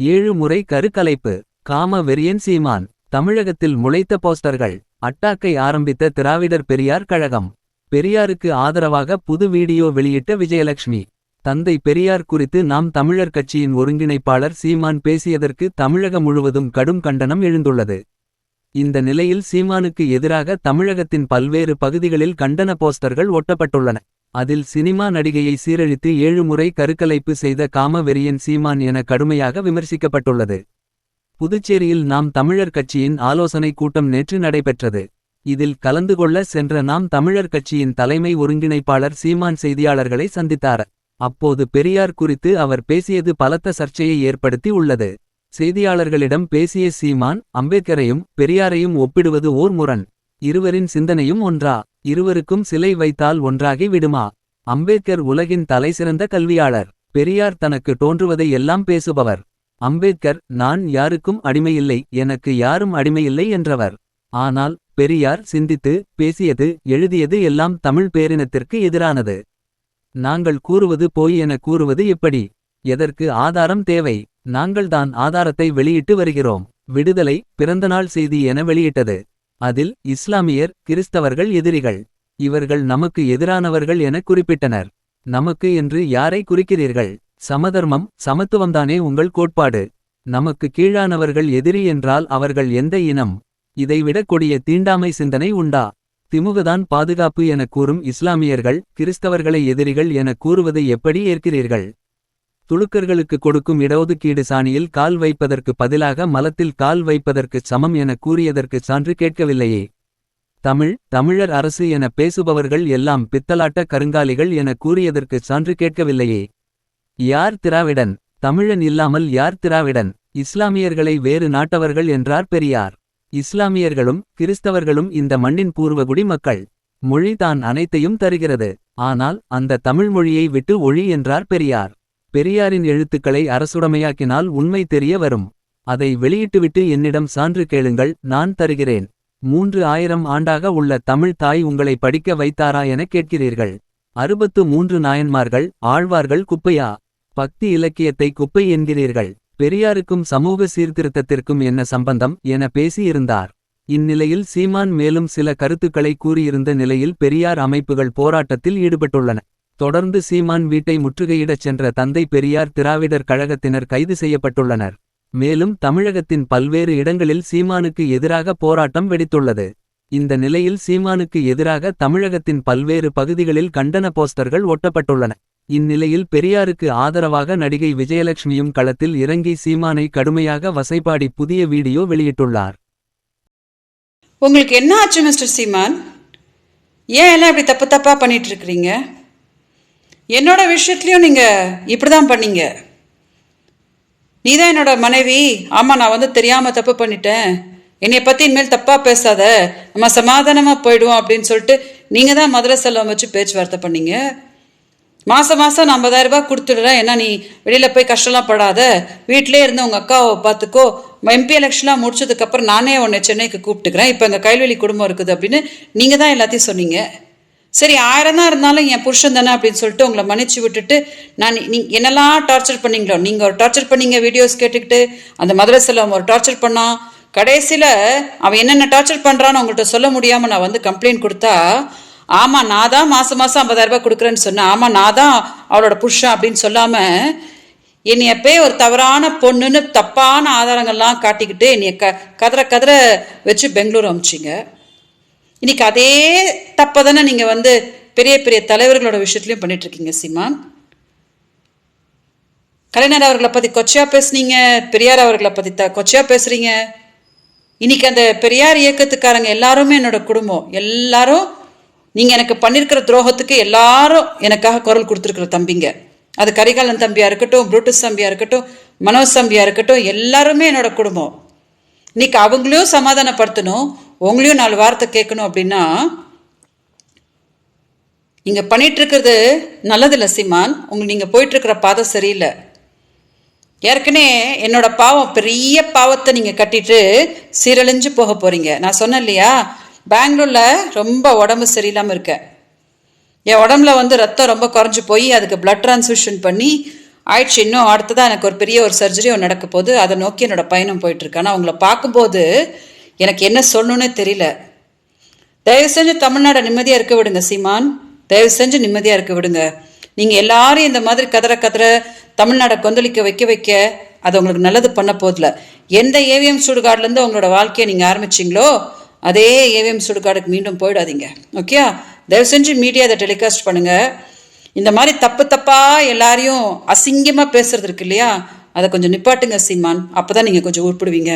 ஏழு முறை கருக்கலைப்பு. காம வெறியன் சீமான் தமிழகத்தில் முளைத்த போஸ்டர்கள். அட்டாக்கை ஆரம்பித்த திராவிடர் பெரியார் கழகம். பெரியாருக்கு ஆதரவாக புது வீடியோ வெளியிட்ட விஜயலட்சுமி. தந்தை பெரியார் குறித்து நாம் தமிழர் கட்சியின் ஒருங்கிணைப்பாளர் சீமான் பேசியதற்கு தமிழகம் முழுவதும் கடும் கண்டனம் எழுந்துள்ளது. இந்த நிலையில் சீமானுக்கு எதிராக தமிழகத்தின் பல்வேறு பகுதிகளில் கண்டன போஸ்டர்கள் ஒட்டப்பட்டுள்ளன. அதில் சினிமா நடிகையை சீரழித்து ஏழு முறை கருக்கலைப்பு செய்த காம வெறியன் சீமான் என கடுமையாக விமர்சிக்கப்பட்டுள்ளது. புதுச்சேரியில் நாம் தமிழர் கட்சியின் ஆலோசனை கூட்டம் நேற்று நடைபெற்றது. இதில் கலந்து கொள்ள சென்ற நாம் தமிழர் கட்சியின் தலைமை ஒருங்கிணைப்பாளர் சீமான் செய்தியாளர்களை சந்தித்தார். அப்போது பெரியார் குறித்து அவர் பேசியது பலத்த சர்ச்சையை ஏற்படுத்தி உள்ளது. செய்தியாளர்களிடம் பேசிய சீமான் அம்பேத்கரையும் பெரியாரையும் ஒப்பிடுவது ஓர் முரண். இருவரின் சிந்தனையும் ஒன்றா. இருவருக்கும் சிலை வைத்தால் ஒன்றாகி விடுமா? அம்பேத்கர் உலகின் தலைசிறந்த கல்வியாளர். பெரியார் தனக்கு தோன்றுவதை எல்லாம் பேசுபவர். அம்பேத்கர் நான் யாருக்கும் அடிமையில்லை எனக்கு யாரும் அடிமையில்லை என்றவர். ஆனால் பெரியார் சிந்தித்து பேசியது எழுதியது எல்லாம் தமிழ் பேரினத்திற்கு எதிரானது. நாங்கள் கூறுவது போய் என கூறுவது எப்படி? எதற்கு ஆதாரம் தேவை? நாங்கள்தான் ஆதாரத்தை வெளியிட்டு வருகிறோம். விடுதலை பிறந்தநாள் செய்தி என வெளியிட்டது. அதில் இஸ்லாமியர் கிறிஸ்தவர்கள் எதிரிகள். இவர்கள் நமக்கு எதிரானவர்கள் என குறிப்பிட்டனர். நமக்கு என்று யாரை குறிக்கிறீர்கள்? சமதர்மம் சமத்துவம்தானே உங்கள் கோட்பாடு. நமக்கு கீழானவர்கள் எதிரி என்றால் அவர்கள் எந்த இனம்? இதைவிட கொடிய தீண்டாமை சிந்தனை உண்டா? திமுகதான் பாதுகாப்பு என கூறும் இஸ்லாமியர்கள் கிறிஸ்தவர்களை எதிரிகள் என கூறுவதை எப்படி ஏற்கிறீர்கள்? துளுக்கர்களுக்கு கொடுக்கும் இடஒதுக்கீடு சாணியில் கால் வைப்பதற்கு பதிலாக மலத்தில் கால் வைப்பதற்குச் சமம் என கூறியதற்கு சான்று கேட்கவில்லையே. தமிழ் தமிழர் அரசு என பேசுபவர்கள் எல்லாம் பித்தலாட்ட கருங்காலிகள் என கூறியதற்கு சான்று கேட்கவில்லையே. யார் திராவிடன்? தமிழன் இல்லாமல் யார் திராவிடன்? இஸ்லாமியர்களை வேறு நாட்டவர்கள் என்றார் பெரியார். இஸ்லாமியர்களும் கிறிஸ்தவர்களும் இந்த மண்ணின் பூர்வகுடி மக்கள். மொழி தான் அனைத்தையும் தருகிறது. ஆனால் அந்த தமிழ் மொழியை விட்டு ஒழி என்றார் பெரியார். பெரியாரின் எழுத்துக்களை அரசுடமையாக்கினால் உண்மை தெரிய வரும். அதை வெளியிட்டுவிட்டு என்னிடம் சான்று கேளுங்கள் நான் தருகிறேன். மூன்று ஆயிரம் ஆண்டாக உள்ள தமிழ் தாய் உங்களை படிக்க வைத்தாரா என கேட்கிறீர்கள். அறுபத்து மூன்று நாயன்மார்கள் ஆழ்வார்கள் குப்பையா? பக்தி இலக்கியத்தை குப்பை என்கிறீர்கள். பெரியாருக்கும் சமூக சீர்திருத்தத்திற்கும் என்ன சம்பந்தம் என பேசியிருந்தார். இந்நிலையில் சீமான் மேலும் சில கருத்துக்களை கூறியிருந்த நிலையில் பெரியார் அமைப்புகள் போராட்டத்தில் ஈடுபட்டுள்ளன. தொடர்ந்து சீமான் வீட்டை முற்றுகையிடச் சென்ற தந்தை பெரியார் திராவிடர் கழகத்தினர் கைது செய்யப்பட்டுள்ளனர். மேலும் தமிழகத்தின் பல்வேறு இடங்களில் சீமானுக்கு எதிராக போராட்டம் வெடித்துள்ளது. இந்த நிலையில் சீமானுக்கு எதிராக தமிழகத்தின் பல்வேறு பகுதிகளில் கண்டன போஸ்டர்கள் ஒட்டப்பட்டுள்ளன. இந்நிலையில் பெரியாருக்கு ஆதரவாக நடிகை விஜயலட்சுமியும் களத்தில் இறங்கி சீமானை கடுமையாக வசைபாடி புதிய வீடியோ வெளியிட்டுள்ளார். உங்களுக்கு என்ன ஆச்சு மிஸ்டர் சீமான்? ஏன் எல்லாம் இப்படி தப்பு தப்பா பண்ணிட்டு இருக்கிறீங்க? என்னோட விஷயத்துலையும் நீங்கள் இப்படி தான் பண்ணீங்க. நீ தான் என்னோட மனைவி. ஆமாம் நான் வந்து தெரியாமல் தப்பு பண்ணிட்டேன். என்னை பற்றி இனிமேல் தப்பாக பேசாத. நம்ம சமாதானமாக போயிடுவோம் அப்படின்னு சொல்லிட்டு நீங்கள் தான் மதுரை செல்வம் வச்சு பேச்சுவார்த்தை பண்ணீங்க. மாதம் மாதம் நான் ஐம்பதாயிரரூபா கொடுத்துடுறேன். ஏன்னா நீ வெளியில் போய் கஷ்டம்லாம் படாத. வீட்டிலே இருந்து உங்கள் அக்காவை பார்த்துக்கோ. எம்பி எலெக்ஷன்லாம் முடிச்சதுக்கப்புறம் நானே உன்னை சென்னைக்கு கூப்பிட்டுக்கிறேன். இப்போ எங்கள் கைல்வெளி குடும்பம் இருக்குது அப்படின்னு நீங்கள் தான் எல்லாத்தையும் சொன்னீங்க. சரி ஆயிரம் தான் இருந்தாலும் என் புருஷன் தானே அப்படின்னு சொல்லிட்டு உங்களை மன்னிச்சு விட்டுட்டு நான் நீ என்னெல்லாம் டார்ச்சர் பண்ணீங்களோ நீங்கள் ஒரு டார்ச்சர் பண்ணீங்க வீடியோஸ் கேட்டுக்கிட்டு அந்த மதுரை செல்வம் ஒரு டார்ச்சர் பண்ணான். கடைசியில் அவன் என்னென்ன டார்ச்சர் பண்ணுறான்னு உங்கள்கிட்ட சொல்ல முடியாமல் நான் வந்து கம்ப்ளைண்ட் கொடுத்தா ஆமாம் நான் தான் மாதம் மாதம் ஐம்பதாயிரரூபா கொடுக்குறேன்னு சொன்னேன். ஆமாம் நான் தான் அவளோட புருஷன் அப்படின்னு சொல்லாமல் என்னைய போய் ஒரு தவறான பொண்ணுன்னு தப்பான ஆதாரங்கள்லாம் காட்டிக்கிட்டு என்னைய க கதற கதற வச்சு பெங்களூர் அமிச்சிங்க. இன்னைக்கு அதே தப்பை தானே நீங்கள் வந்து பெரிய பெரிய தலைவர்களோட விஷயத்துலையும் பண்ணிட்டு இருக்கீங்க கலைஞர் அவர்களை பற்றி கொச்சையாக பேசுனீங்க பெரியார் அவர்களை பற்றி த கொச்சையாக பேசுகிறீங்க இன்னைக்கு அந்த பெரியார் இயக்கத்துக்காரங்க எல்லாருமே என்னோட குடும்பம். எல்லாரும் நீங்கள் எனக்கு பண்ணியிருக்கிற துரோகத்துக்கு எல்லாரும் எனக்காக குரல் கொடுத்துருக்குற தம்பிங்க. அது கரிகாலன் தம்பியாக இருக்கட்டும் புரூட்டஸ் தம்பியாக இருக்கட்டும் மனோஜ் தம்பியாக இருக்கட்டும் எல்லாருமே என்னோட குடும்பம். இன்னைக்கு அவங்களையும் சமாதானப்படுத்தணும். உங்களையும் நாலு வார்த்தை கேட்கணும் அப்படின்னா நீங்கள் பண்ணிகிட்ருக்கிறது நல்லது நல்லதில்ல சீமான். உங்களுக்கு நீங்கள் போயிட்டுருக்கிற பாதை சரியில்லை. ஏற்கனவே என்னோட பாவம் பெரிய பாவத்தை நீங்கள் கட்டிட்டு சீரழிஞ்சு போக போகிறீங்க நான் சொன்னேன் இல்லையா? பெங்களூரில் ரொம்ப உடம்பு சரியில்லாமல் இருக்கேன் என் உடம்புல வந்து ரத்தம் ரொம்ப குறைஞ்சி போய் அதுக்கு பிளட் டிரான்ஸ்ஃபியூஷன் பண்ணி ஆயிடுச்சு இன்னும் அடுத்ததான் எனக்கு ஒரு பெரிய ஒரு சர்ஜரி ஒன்று நடக்க போகுது. அதை நோக்கி என்னோட பயணம் போயிட்டுருக்கேன் ஆனால் உங்களை பார்க்கும்போது எனக்கு என்ன சொல்லணும்னே தெரியல. தயவு செஞ்சு தமிழ்நாடை நிம்மதியாக இருக்க விடுங்க சீமான். தயவு செஞ்சு நிம்மதியாக இருக்க விடுங்க. நீங்கள் எல்லாரும் இந்த மாதிரி கதற கதற தமிழ்நாடை கொந்தளிக்க வைக்க வைக்க அது உங்களுக்கு நல்லது பண்ண போதில்ல எந்த ஏவிஎம் சுடுகாடுலேருந்து உங்களோட வாழ்க்கையை நீங்கள் ஆரம்பிச்சிங்களோ அதே ஏவிஎம் சுடுகாடுக்கு மீண்டும் போயிடாதீங்க. ஓகே தயவு செஞ்சு மீடியா அதை டெலிகாஸ்ட் பண்ணுங்கள் இந்த மாதிரி தப்பு தப்பாக எல்லாரையும் அசிங்கமாக பேசுறது இருக்கு இல்லையா? அதை கொஞ்சம் நிப்பாட்டுங்க சீமான். அப்போ தான் நீங்கள் கொஞ்சம் உருப்பிடுவீங்க